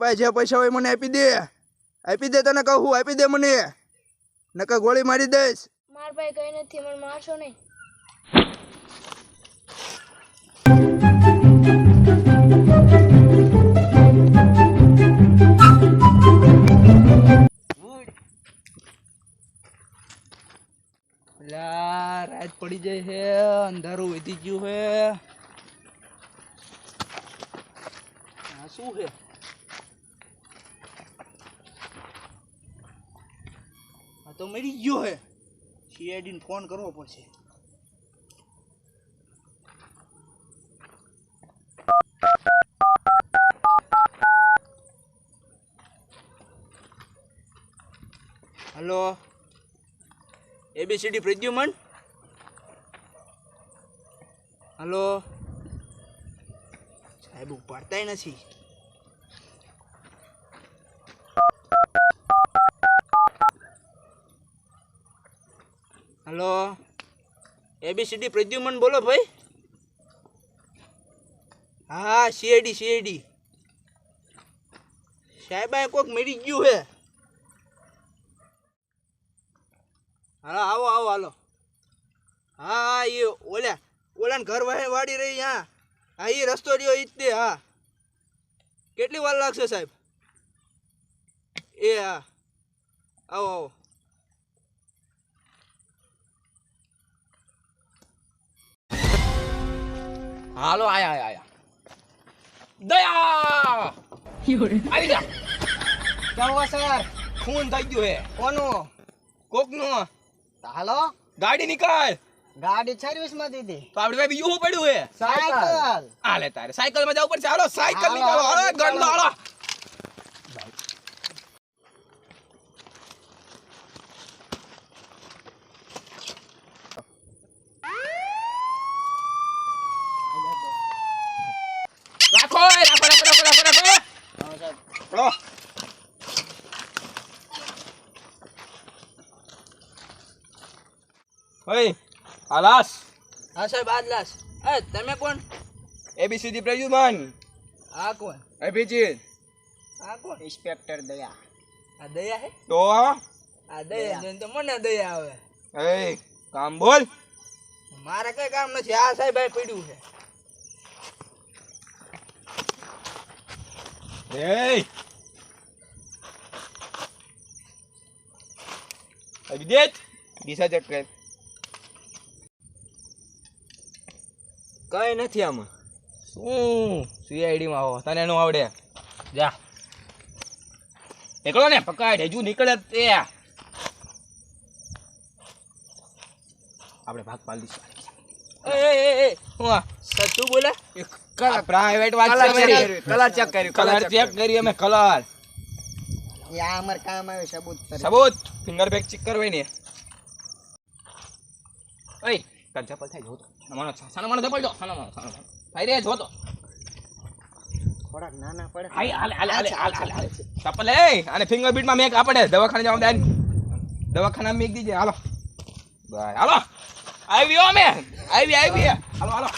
પાસે જે પૈસા હોય મને આપી દે. આપી દે તને કહું આપી દે મને. નકર ગોળી મારી દઈશ. માર ભાઈ કઈ નથી મને મારશો નહીં. રાત પડી જાય છે અંધારું વધી ગયું છે. આ શું છે? તો મરી ગયો છે સીઆઈડી ને ફોન કરવો પડશે. Hello. A B C D Pradyuman? Hello. સાહેબ ઉપાડતાય નથી. હલો. એબીસીડી પ્રદ્યુમન બોલો ભાઈ. હા સીએડી સીએડી સાહેબ આ કોક મરી ગયું છે હાલો, આવો આવો, હાલો. હા હા એ ઓલા, ઓલાને ઘર વાડી રહી, હા. હા એ રસ્તો રહ્યો ઈ જ તે, હા. કેટલી વાર લાગશે સાહેબ? એ, હા. આવો આવો. હાલો આયા આયા આયા. દયા! આવી જા ચાલો સર. ખૂન થઈ ગયું હે. કોનું? કોકનું. હાલો. ગાડી નીકળ. ગાડી સર્વિસમાં દીધી. તો આપડે ભાઈ બીજું પડ્યું હે? સાયકલ. હાલે તારે. સાયકલમાં જવું પડશે. હાલો સાયકલ નીકળો. હાલો ગંડો હાલો. રાખો. ઓય આલાસ હા સાહેબ આજ લાશ એ તમે કોણ? એબીસીડી પ્રયુમન આ કોણ? અભિજીત. આ કોણ? ઇન્સ્પેક્ટર દયા. આ દયા હે? તો આ? દયા જોઈને તો મને દયા આવે. એ કામ બોલ. મારે કઈ કામ નથી. આ સાહેબ ભાઈ પડ્યું છે. એ અભિજીત દિશા ચેક કર કઈ નથી આમાં. શું? સીઆઈડી માં આવો? તને નું આવડે? જા. નીકળો ને પકડ. હજુ નીકળે તે. આપણે ભાગ પાડી દઈશું એ એ એ, એ. હું આ સચ્ચું બોલે પ્રાઇવેટ વાત કલર ચેક કલર ચેક કર્યું કલર ચેક કરી અમે કલર યા અમર કામ આવ્યું સબૂત સબૂત. ફિંગર બેગ ચેક કરવાય ને ઓય તાર ચપ્પલ થાય જોતો. માનો સાનો માનો ચપ્પલ દો સાનો માનો સાનો ભાઈ રે જોતો. થોડાક નાના પડે. હાય હાલે હાલે હાલે હાલે હાલે હાલે. ચપ્પલ એ અને ફિંગર બીટમાં મેક આપડે. દવાખાને જવા દાન દવાખાના મેક દીજે. હાલો. Bye hello. આવી અમે. આવી આવી હાલો હાલો.